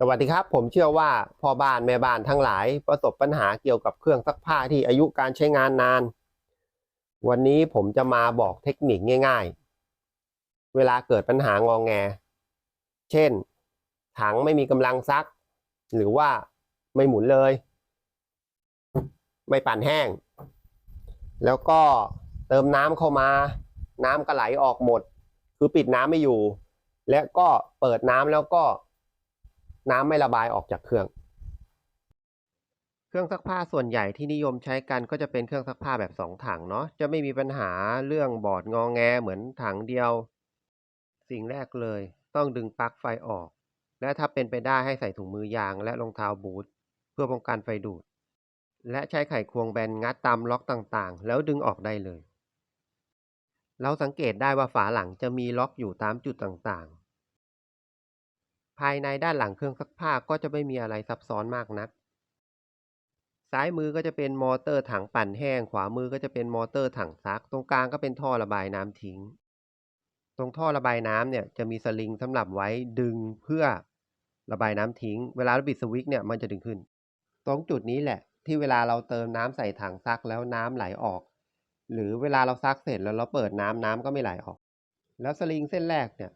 สวัสดีครับ ผมเชื่อว่าพ่อบ้านแม่บ้านทั้งหลาย ประสบปัญหาเกี่ยวกับเครื่องซักผ้าที่อายุการใช้งานนาน วันนี้ผมจะมาบอกเทคนิคง่าย ๆ เวลาเกิดปัญหางองแง เช่น ถังไม่มีกำลังซัก หรือว่าไม่หมุนเลย ไม่ปั่นแห้ง แล้วก็เติมน้ำเข้ามา น้ำก็ไหลออกหมด คือปิดน้ำไม่อยู่ และก็เปิดน้ำแล้วก็ น้ำไม่ระบายออกจากเครื่อง เครื่องซักผ้าส่วนใหญ่ที่นิยมใช้กันก็จะเป็นเครื่องซักผ้าแบบสองถังเนาะจะไม่มีปัญหาเรื่องบอดงอแงเหมือนถังเดียว สิ่งแรกเลย ต้องดึงปลั๊กไฟออก และถ้าเป็นไปได้ให้ใส่ถุงมือยางและรองเท้าบูทเพื่อป้องกันไฟดูด และใช้ไขควงแบนงัดตามล็อกต่างๆ แล้วดึงออกได้เลยเราสังเกตได้ว่าฝาหลังจะมีล็อกอยู่ตามจุดต่างๆ ภายในด้านหลังเครื่องซักผ้าก็จะไม่มีอะไรซับซ้อนมากนัก ซ้ายมือก็จะเป็นมอเตอร์ถังปั่นแห้ง ขวามือก็จะเป็นมอเตอร์ถังซัก ตรงกลางก็เป็นท่อระบายน้ำทิ้ง ตรงท่อระบายน้ำเนี่ยจะมีสลิงสำหรับไว้ดึงเพื่อระบายน้ำทิ้ง เวลาเราบิดสวิตช์เนี่ยมันจะดึงขึ้น ตรงจุดนี้แหละ ที่เวลาเราเติมน้ำใส่ถังซักแล้วน้ำไหลออก หรือเวลาเราซักเสร็จแล้วเราเปิดน้ำน้ำก็ไม่ไหลออก แล้วสลิงเส้นแรกเนี่ย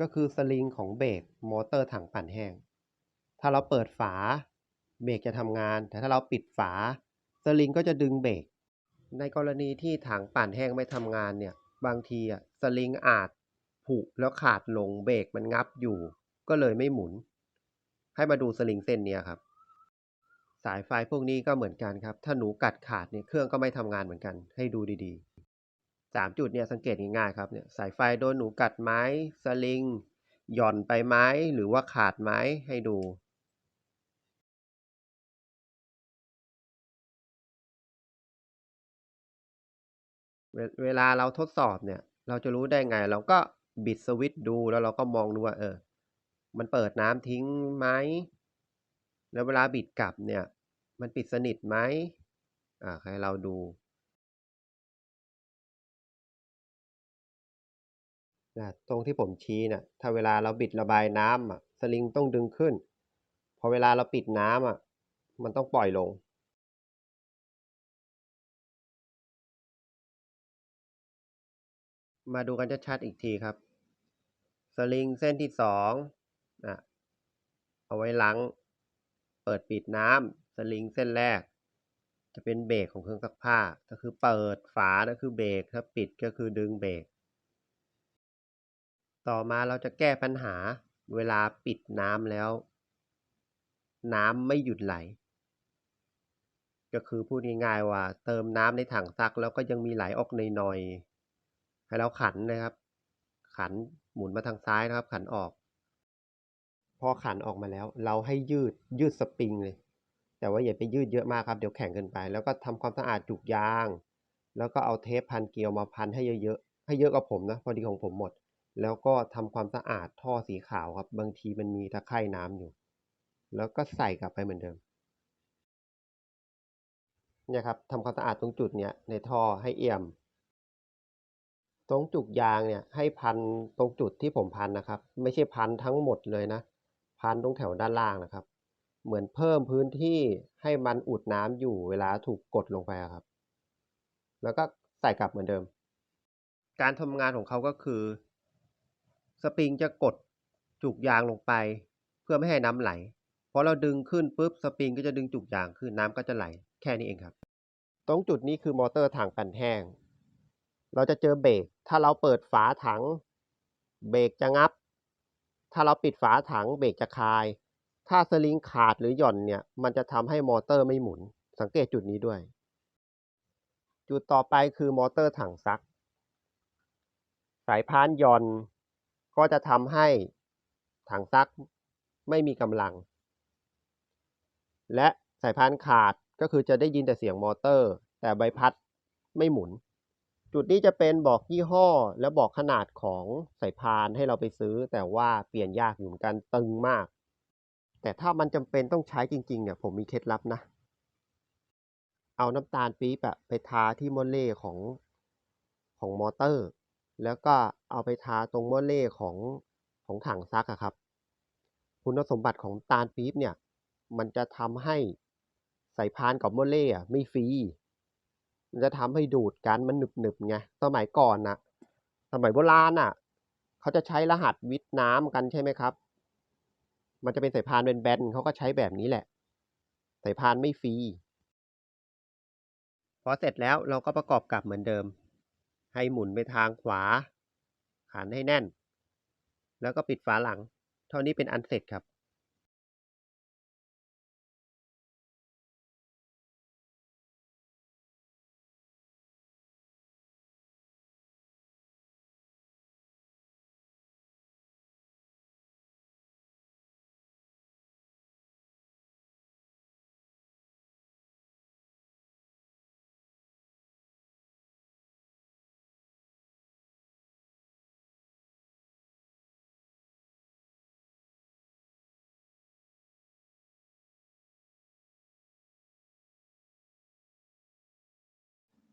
ก็คือสลิงของเบรกมอเตอร์ถังปั่นแห้ง ถ้าเราเปิดฝา เบรกจะทำงาน แต่ถ้าเราปิดฝา สลิงก็จะดึงเบรก ในกรณีที่ถังปั่นแห้งไม่ทำงานเนี่ย บางทีอะสลิงอาจผุแล้วขาดลงเบรกมันงับอยู่ ก็เลยไม่หมุน ให้มาดูสลิงเส้นเนี้ยครับ สายไฟพวกนี้ก็เหมือนกันครับ ถ้าหนูกัดขาดเนี่ยเครื่องก็ไม่ทำงานเหมือนกัน ให้ดูดีๆ สามจุดเนี่ยสังเกตง่ายๆครับเนี่ยสายไฟโดนหนูกัดไหมสลิง หย่อนไปไหมหรือว่าขาดไหมให้ดูเวเวลาเราทดสอบเนี่ย เราจะรู้ได้ไง เราก็บิดสวิตช์ดูแล้วเราก็มองดูว่า เออ มันเปิดน้ำทิ้งไหม แล้วเวลาบิดกลับเนี่ย มันปิดสนิทไหมอ่าให้เราดู นะตรงที่ผมชี้น่ะถ้าเวลาเราบิดระบายน้ำอะสลิงต้องดึงขึ้น พอเวลาเราปิดน้ำอะมันต้องปล่อยลงมาดูกันชัดๆอีกทีครับ สลิงเส้นที่สองอะเอาไว้ล้างเปิดปิดน้ำสลิงเส้นแรก จะเป็นเบรกของเครื่องซักผ้า ก็คือเปิดฝาก็คือเบรกถ้าปิดก็คือดึงเบรก ต่อมาเราจะแก้ปัญหาเวลาปิดน้ำแล้ว น้ำไม่หยุดไหล ก็คือพูดง่ายๆว่า เติมน้ำในถังซักแล้วก็ยังมีไหลออกหน่อยๆให้เราขันนะครับ ขันหมุนมาทางซ้ายนะครับ ขันออก พอขันออกมาแล้ว เราให้ยืดยืดสปริงเลย แต่ว่าอย่าไปยืดเยอะมากครับเดี๋ยวแข็งเกินไป แล้วก็ทำความสะอาดจุกยาง แล้วก็เอาเทปพันเกลียวมาพันให้เยอะๆให้เยอะกว่าผมนะพอดีของผมหมด แล้วก็ทำความสะอาดท่อสีขาวครับ บางทีมันมีตะไคร่น้ำอยู่ แล้วก็ใส่กลับไปเหมือนเดิมเนี่ยครับทำความสะอาดตรงจุดเนี้ยในท่อให้เอี่ยม ตรงจุกยางเนี่ยให้พันตรงจุดที่ผมพันนะครับ ไม่ใช่พันทั้งหมดเลยนะ พันตรงแถวด้านล่างนะครับ เหมือนเพิ่มพื้นที่ให้มันอุดน้ำอยู่เวลาถูกกดลงไปครับ แล้วก็ใส่กลับเหมือนเดิม การทำงานของเขาก็คือ ปริงจะกดจุกยางลงไป เพื่อไม่ให้น้ำไหลพอเราดึงขึ้นปุ๊บสปริงก็จะดึงจุกยางขึ้นน้ำก็จะไหลแค่นี้เองครับ ตรงจุดนี้คือมอเตอร์ถังปั่นแห้ง เราจะเจอเบรกถ้าเราเปิดฝาถัง เบรกจะงับ ถ้าเราปิดฝาถังเบรกจะคาย ถ้าสลิงขาดหรือหย่อนเนี่ย มันจะทำให้มอเตอร์ไม่หมุน สังเกตจุดนี้ด้วย จุดต่อไปคือมอเตอร์ถังซัก สายพานหย่อน ก็จะทำให้ถังซักไม่มีกำลัง และสายพานขาดก็คือจะได้ยินแต่เสียงมอเตอร์ แต่ใบพัดไม่หมุน จุดนี้จะเป็นบอกยี่ห้อและบอกขนาดของสายพานให้เราไปซื้อ แต่ว่าเปลี่ยนยากอยู่เหมือนกันตึงมาก แต่ถ้ามันจำเป็นต้องใช้จริงๆเนี่ยผมมีเคล็ดลับนะ เอาน้ำตาลปี๊บไปทาที่มอเล่ของของมอเตอร์ แล้วก็เอาไปทาตรงมอเล่ของของถังซักอะครับ คุณสมบัติของตาลปี๊บเนี่ย มันจะทำให้สายพานกับโมเลอะไม่ฟรีมันจะทำให้ดูดกันมันหนึบๆไงสมัยก่อนนะสมัยโบราณน่ะ เขาจะใช้รหัสวิทน้ำกันใช่ไหมครับ มันจะเป็นสายพานเป็นแบนเขาก็ใช้แบบนี้แหละสายพานไม่ฟรีพอเสร็จแล้วเราก็ประกอบกลับเหมือนเดิม ให้หมุนไปทางขวา ขันให้แน่น แล้วก็ปิดฝาหลัง เท่านี้เป็นอันเสร็จครับ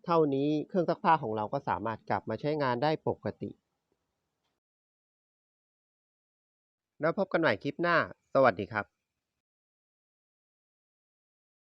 เท่านี้เครื่องซักผ้าของเราก็สามารถกลับมาใช้งานได้ปกติ แล้วพบกันใหม่คลิปหน้า สวัสดีครับ